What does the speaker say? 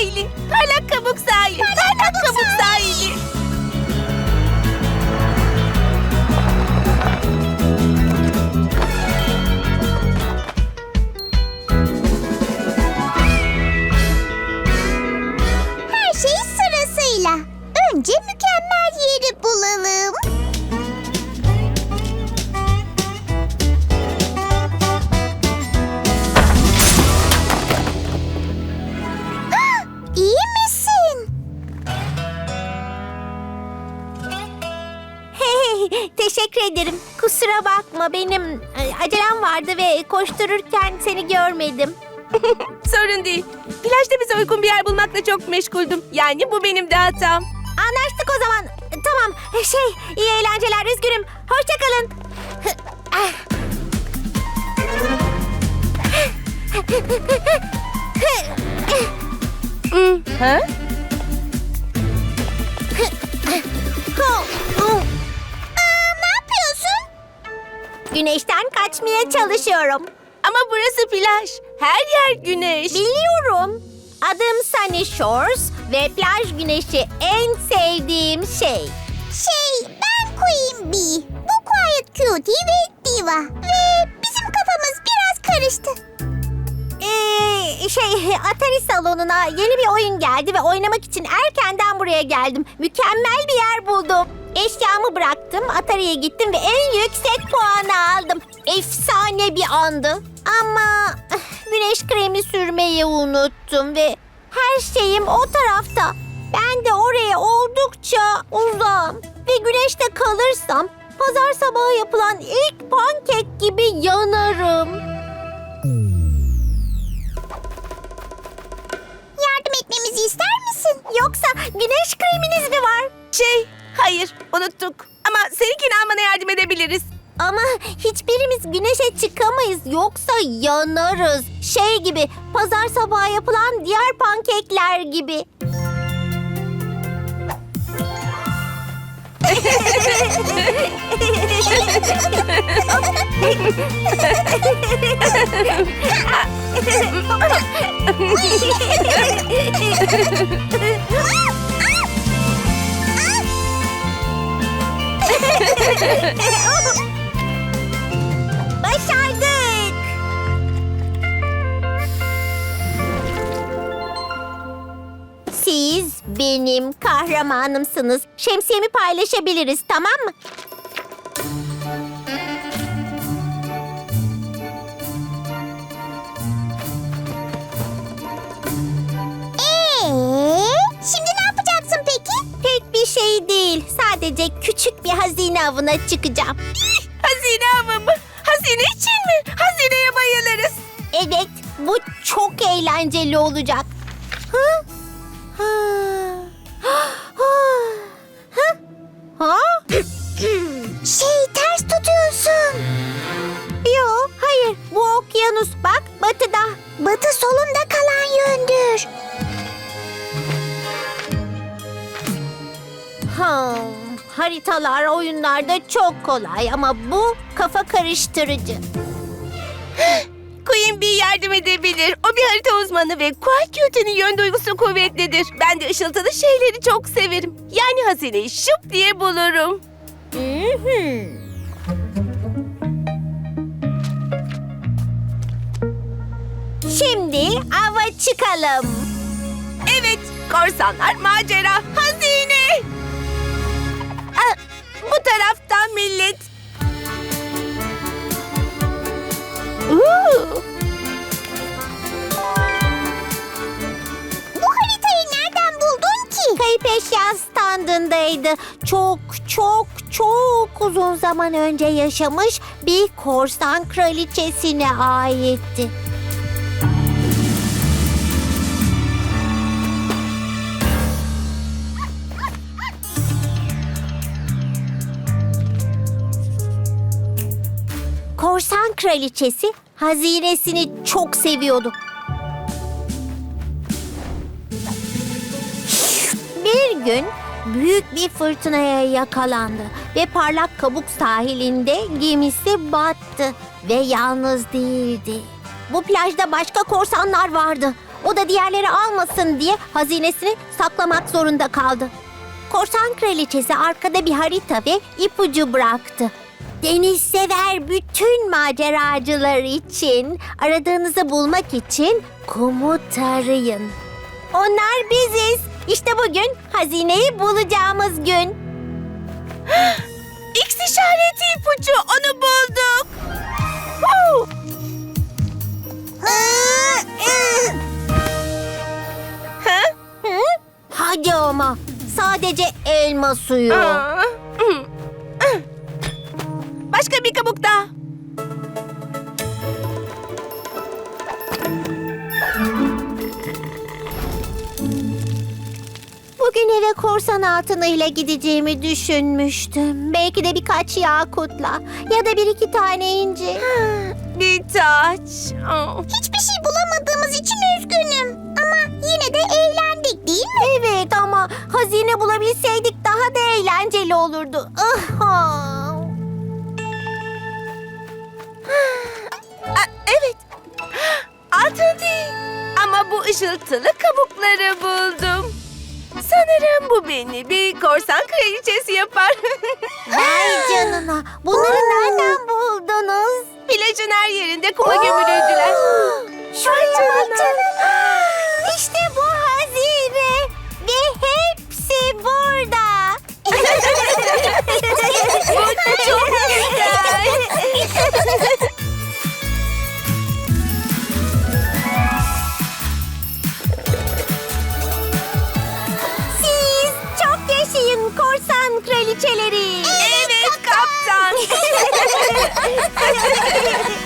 sahili. Parlak kabuk sahili. Ederim. Kusura bakma benim e, acelem vardı ve koştururken seni görmedim. Sorun değil. Plajda bize uygun bir yer bulmakla çok meşguldüm. Yani bu benim de hatam. Anlaştık o zaman. E, Tamam. Şey, iyi eğlenceler. Üzgünüm. Hoşçakalın. Ha? Ne Güneşten kaçmaya çalışıyorum. Ama burası plaj. Her yer güneş. Biliyorum. Adım Sunny Shores ve plaj güneşi en sevdiğim şey. Şey, ben Queen Bee. Bu Quiet Cutie ve Diva. Ve bizim kafamız biraz karıştı. Ee, şey Atari salonuna yeni bir oyun geldi ve oynamak için erkenden buraya geldim. Mükemmel bir yer buldum. Eşyamı bıraktım, Atari'ye gittim ve en yüksek puanı aldım. Efsane bir andı. Ama eh, güneş kremi sürmeyi unuttum ve her şeyim o tarafta. Ben de oraya oldukça uzağım. Ve güneşte kalırsam pazar sabahı yapılan ilk pankek gibi yanarım. Yardım etmemizi ister misin? Yoksa güneş kreminiz mi var? Şey, hayır unuttuk. Ama seninkini almana yardım edebiliriz. Ama hiçbirimiz güneşe çıkamayız yoksa yanarız. Şey gibi pazar sabahı yapılan diğer pankekler gibi. Başardık. Siz benim kahramanımsınız. Şemsiyemi paylaşabiliriz tamam mı? Sadece küçük bir hazine avına çıkacağım. Hazine avı mı? Hazine için mi? Hazineye bayılırız. Evet, bu çok eğlenceli olacak. Hı? Ha? Ha? Ha? Ha? Şey ters tutuyorsun. Yo, hayır. Bu okyanus bak batıda. Batı solunda kalan yöndür. Hmm, haritalar oyunlarda çok kolay ama bu kafa karıştırıcı. Queen Bee yardım edebilir. O bir harita uzmanı ve Quackiote'nin yön duygusu kuvvetlidir. Ben de ışıltılı şeyleri çok severim. Yani hazineyi şıp diye bulurum. Şimdi ava çıkalım. Evet, korsanlar, macera, hazine. Bu taraftan millet. Uuu, Bu haritayı nereden buldun ki? Kayıp eşya standındaydı. Çok çok çok uzun zaman önce yaşamış bir korsan kraliçesine aitti. Kraliçesi hazinesini çok seviyordu. Bir gün büyük bir fırtınaya yakalandı ve parlak kabuk sahilinde gemisi battı ve yalnız değildi. Bu plajda başka korsanlar vardı. O da diğerleri almasın diye hazinesini saklamak zorunda kaldı. Korsan kraliçesi arkada bir harita ve ipucu bıraktı. Deniz sever bütün maceracılar için, aradığınızı bulmak için kumut arayın. Onlar biziz. İşte bugün hazineyi bulacağımız gün. X işareti ipucu onu bulduk. Hadi ama. Sadece elma suyu. Bir kabuk daha. Bugün eve korsan altınıyla gideceğimi düşünmüştüm. Belki de birkaç yakutla ya da bir iki tane inci. Bir taç. Aa. Hiçbir şey bulamadığımız için üzgünüm. Ama yine de eğlendik değil mi? Evet ama hazine bulabilseydik daha da eğlenceli olurdu. Ah! Beni bir korsan kraliçesi yapar. Vay canına. Bunları nereden buldunuz? Plajın her yerinde kuma gömülüydüler. Bak canına. İşte bu hazine. Ve hepsi burada. Bu çok korsan kraliçeleri. Evet, evet kaptan. kaptan.